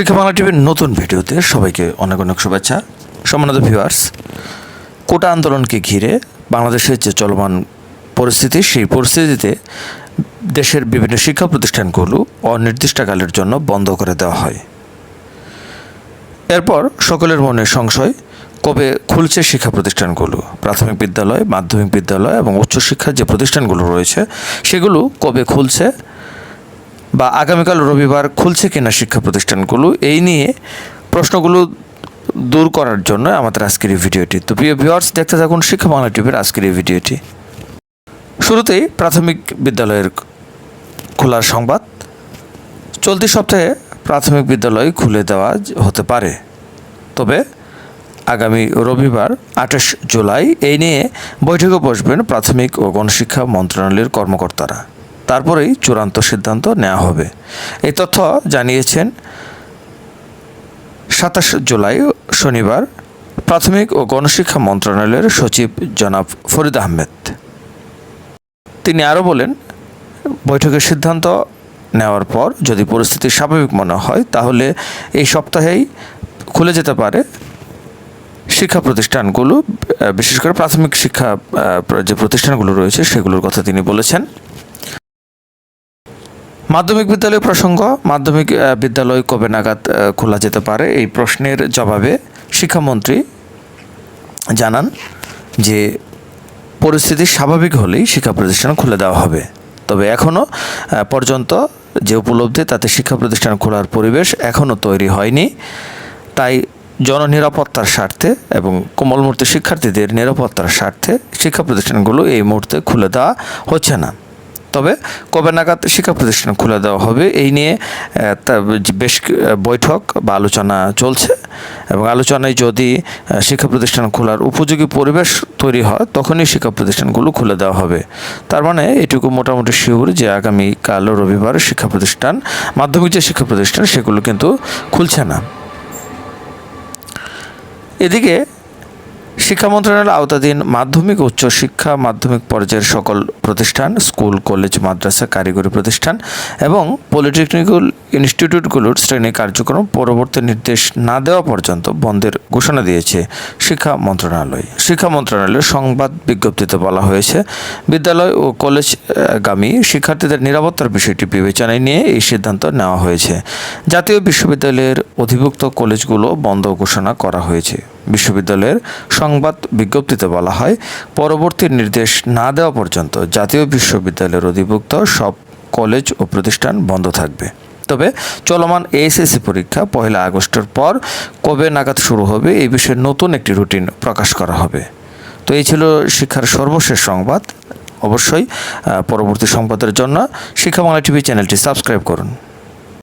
শিক্ষা বাংলা টিভির নতুন ভিডিওতে সবাইকে অনেক অনেক শুভেচ্ছা। সম্মানিত ভিউয়ার্স কোটা আন্দোলনকে ঘিরে বাংলাদেশের যে চলমান পরিস্থিতি, সেই পরিস্থিতিতে দেশের বিভিন্ন শিক্ষা প্রতিষ্ঠানগুলো অনির্দিষ্টকালের জন্য বন্ধ করে দেওয়া হয়। এরপর সকলের মনে সংশয়, কবে খুলছে শিক্ষা প্রতিষ্ঠানগুলো? প্রাথমিক বিদ্যালয়, মাধ্যমিক বিদ্যালয় এবং উচ্চশিক্ষার যে প্রতিষ্ঠানগুলো রয়েছে, সেগুলো কবে খুলছে? বা আগামীকাল রবিবার খুলছে কিনা শিক্ষা প্রতিষ্ঠানগুলো, এই নিয়ে প্রশ্নগুলো দূর করার জন্য আমাদের আজকের এই ভিডিওটি। তো প্রিয় ভিউয়ার্স দেখতে থাকুন শিক্ষা বাংলা টিভির আজকের এই ভিডিওটি। শুরুতেই প্রাথমিক বিদ্যালয়ের খোলার সংবাদ। চলতি সপ্তাহে প্রাথমিক বিদ্যালয় খুলে দেওয়া হতে পারে। তবে আগামী রবিবার, আঠাশ জুলাই, এই নিয়ে বৈঠকে বসবেন প্রাথমিক ও গণশিক্ষা মন্ত্রণালয়ের কর্মকর্তারা। তারপরেই চূড়ান্ত সিদ্ধান্ত নেওয়া হবে। এই তথ্য জানিয়েছেন সাতাশ জুলাই, শনিবার, প্রাথমিক ও গণশিক্ষা মন্ত্রণালয়ের সচিব জনাব ফরিদ আহমেদ। তিনি আরও বলেন, বৈঠকের সিদ্ধান্ত নেওয়ার পর যদি পরিস্থিতি স্বাভাবিক মনে হয়, তাহলে এই সপ্তাহেই খুলে যেতে পারে শিক্ষা প্রতিষ্ঠানগুলো, বিশেষ করে প্রাথমিক শিক্ষা যে প্রতিষ্ঠানগুলো রয়েছে, সেগুলোর কথা তিনি বলেছেন। মাধ্যমিক বিদ্যালয় প্রসঙ্গ, মাধ্যমিক বিদ্যালয় কবে নাগাদ খোলা যেতে পারে? এই প্রশ্নের জবাবে শিক্ষামন্ত্রী জানান যে, পরিস্থিতি স্বাভাবিক হলেই শিক্ষা প্রতিষ্ঠান খুলে দেওয়া হবে। তবে এখনও পর্যন্ত যে উপলব্ধি, তাতে শিক্ষা প্রতিষ্ঠান খোলার পরিবেশ এখনও তৈরি হয়নি। তাই জননিরাপত্তার স্বার্থে এবং কোমলমূর্তি শিক্ষার্থীদের নিরাপত্তার স্বার্থে শিক্ষা প্রতিষ্ঠানগুলো এই মুহূর্তে খুলে দেওয়া হচ্ছে না। তবে কবে নাগাদ শিক্ষা প্রতিষ্ঠান খুলে দেওয়া হবে, এই নিয়ে বেশ বৈঠক বা আলোচনা চলছে। এবং আলোচনায় যদি শিক্ষা প্রতিষ্ঠান খোলার উপযোগী পরিবেশ তৈরি হয়, তখনই শিক্ষা প্রতিষ্ঠানগুলো খুলে দেওয়া হবে। তার মানে এটুকু মোটামুটি শিওর যে আগামী কাল রবিবার শিক্ষা প্রতিষ্ঠান, মাধ্যমিক যে শিক্ষা প্রতিষ্ঠান সেগুলো কিন্তু খুলছে না। এদিকে শিক্ষা মন্ত্রণালয়ের আওতাধীন মাধ্যমিক উচ্চ শিক্ষা মাধ্যমিক পর্যায়ের সকল প্রতিষ্ঠান, স্কুল, কলেজ, মাদ্রাসা, কারিগরি প্রতিষ্ঠান এবং পলিটেকনিক্যাল ইনস্টিটিউটগুলোর শ্রেণি কার্যক্রম পরবর্তী নির্দেশ না দেওয়া পর্যন্ত বন্ধের ঘোষণা দিয়েছে শিক্ষা মন্ত্রণালয়। শিক্ষা মন্ত্রণালয়ের সংবাদ বিজ্ঞপ্তিতে বলা হয়েছে, বিদ্যালয় ও কলেজগামী শিক্ষার্থীদের নিরাপত্তার বিষয়টি বিবেচনায় নিয়ে এই সিদ্ধান্ত নেওয়া হয়েছে। জাতীয় বিশ্ববিদ্যালয়ের অধিভুক্ত কলেজগুলো বন্ধ ঘোষণা করা হয়েছে। বিশ্ববিদ্যালয়ের সংবাদ বিজ্ঞপ্তিতে বলা হয়, পরবর্তী নির্দেশ না দেওয়া পর্যন্ত জাতীয় বিশ্ববিদ্যালয়ের অধিভুক্ত সব কলেজ ও প্রতিষ্ঠান বন্ধ থাকবে। তবে চলমান এএসএসসি পরীক্ষা পয়লা আগস্টের পর কবে নাগাদ শুরু হবে এই বিষয়ে নতুন একটি রুটিন প্রকাশ করা হবে। তো এই ছিল শিক্ষার সর্বশেষ সংবাদ। অবশ্যই পরবর্তী সংবাদের জন্য শিক্ষা বাংলা টিভি চ্যানেলটি সাবস্ক্রাইব করুন।